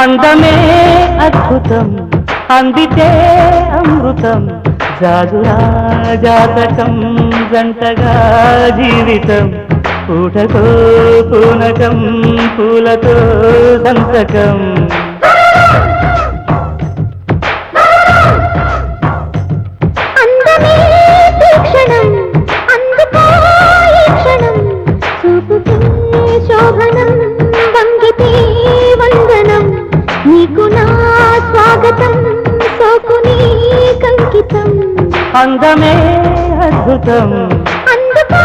అందమే అద్భుతం అందితే అమృతం జాజురా జాతకం జంటగా జీవితం పూటతో పూనకం పూలతో సంతకం. అందమే అద్భుతం. అందుకో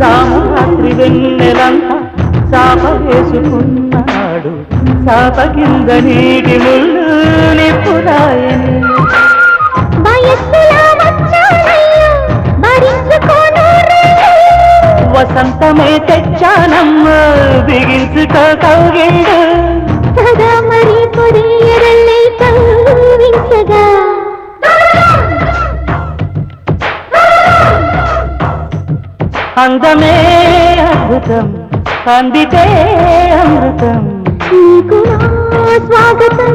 రాత్రి వెన్నెలంతా చాప వేసుకున్నాడు చాప కింద నీటి ముళ్ళు నిప్పురాయని. వసంతమే తెచ్చానమ్మ బిగించుకో కౌగిళ్ళు సదా మరి పొడియరల్లే అందమే అద్భుతం అందితే అమృతం. నీకు నా స్వాగతం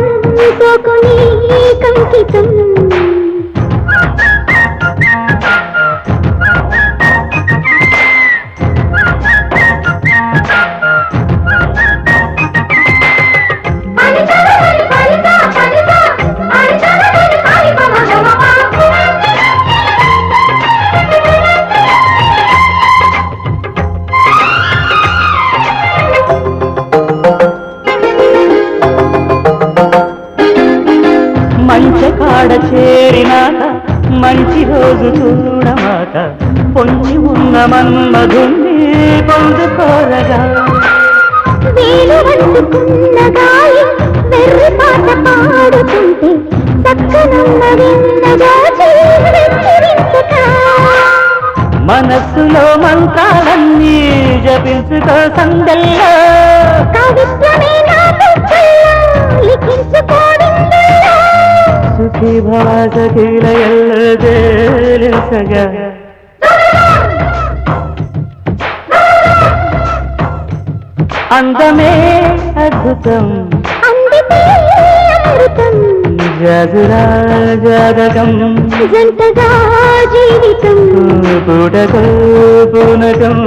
కాడ చేరినాక మంచి రోజు చూడమాట పొంచి ఉన్న మన్మధుణ్ణి పొందుకోరగా. వేలు వండుకున్న గాయం వెర్రి పాట పాడుతుంటే చక్కనమ్మ విన్నగా వెక్కిరించక మనస్సులో మంత్రాలన్నీ జపించుకో సందల్లో. కవిత్వమే నా భాసకీల ఎల్లదేలిసగా అందమే అద్భుతం. జంటగా జీవితం. పూనకం